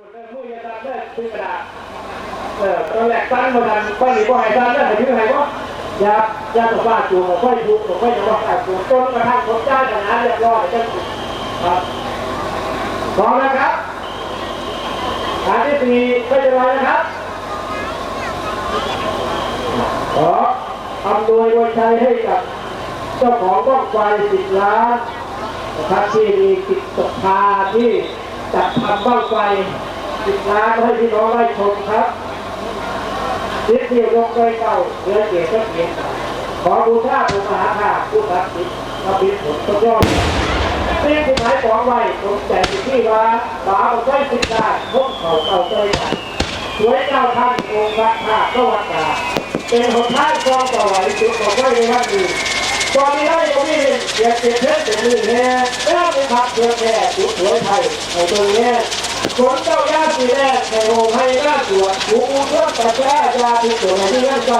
คนเดินมือยันเลิกซื้อกระดาษเออตอนแรกตั้งมาดันก้อนหนีบ่ให้ตั้งได้ให้ยื้อให้บ่ยายาตัวบ้าจูงค่อยจูงค่อยจะว่าจูงจนกระทั่งผมจ้างทหารเรียบร้อยจะครับพร้อมนะครับฐานที่สี่ไม่เป็นไรนะครับขออำนวยโดยชัยให้กับเจ้าของบ้องไฟสิบล้านนะครับที่มีกิจศรัทธาที่ จัดทำบ้างไฟสิบล้านให้พี่น้องได้ชมครับทิศที่ยกไปเก่าเรือเกียรติเกียรติขอบูชาบูมหาค่าผู้ทักษิณพระบิดผลต้นยอดสิ่งที่หมายของไว้ตรงใจที่ว่าบาเอาใจสิบล้านพวกเขาเก่าใจกันสวยเจ้าท่านองค์พระธาตุก็วัดตาเป็นหนทางกองต่อไหวจุดของไว้ในวันนี้ตอนนี้ได้ก็มีเกียรติเพชรเป็นมือแน่ พักเพื่อแค่สุดสวยไทยในตรงนี้สวนเจ้าย่าสีแรกในโรงให้หน้าสวนผูอูเพื่อตะแก้ยาที่สวนที่นั่นใจ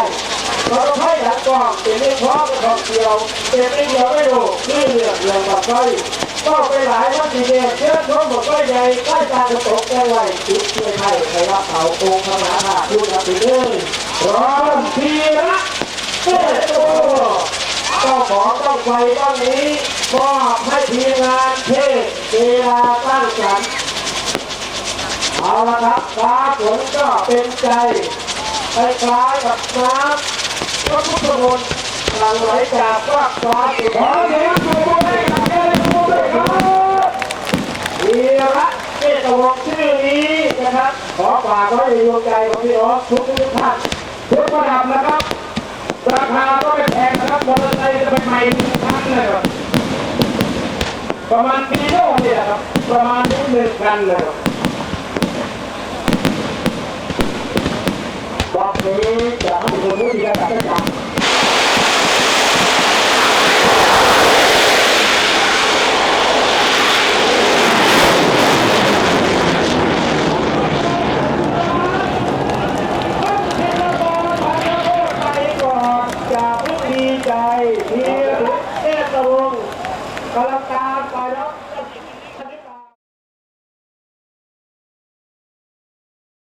เราให้หลังกองเป็นเรื่องพร้อมเป็นของเดียวเป็นเรื่องเดียวไม่รู้นี่เรื่องเรื่องกับไฟก็ไปหลายวันทีเดียเชื่อชมหมดก็ใหญ่ใกล้ตากระตกแก้ไว้จุดช่วยไทยใครรับเขาองค์พระมหาธาตุยุทธปิเด้อยร้อนทีละเจ้าโตเจ้า ของต้องไฟต้นนี้มอบให้ทีมงานเทศเวลาตั้งสรรค์เอาละครับฟ้าฝนก็เป็นใจคล้ายๆกับน้ำพระพุทธมนต์หลั่งไหลจากฟากฟ้าสู่ขอเสียงปรบมือให้กับเจ้าหน้าที่ด้วยครับวีระเจตวงศ์ชื่อนี้นะครับ ขอฝากไว้ในดวงใจของพี่น้องทุกท่านทุกระดับนะครับ ราคาก็ไม่แพงนะครับมอเตอร์ไซค์จะไปใหม่หนึ่งคันนะครับประมาณปีโน่เนี่ยครับประมาณนี้หนึ่งกันนะครับบอกนี้จะให้คนรู้ที่จะตัดได้ากไปก่อนอย่าเพิ่งดี ใจทีละเทพวงศ์กำลังการ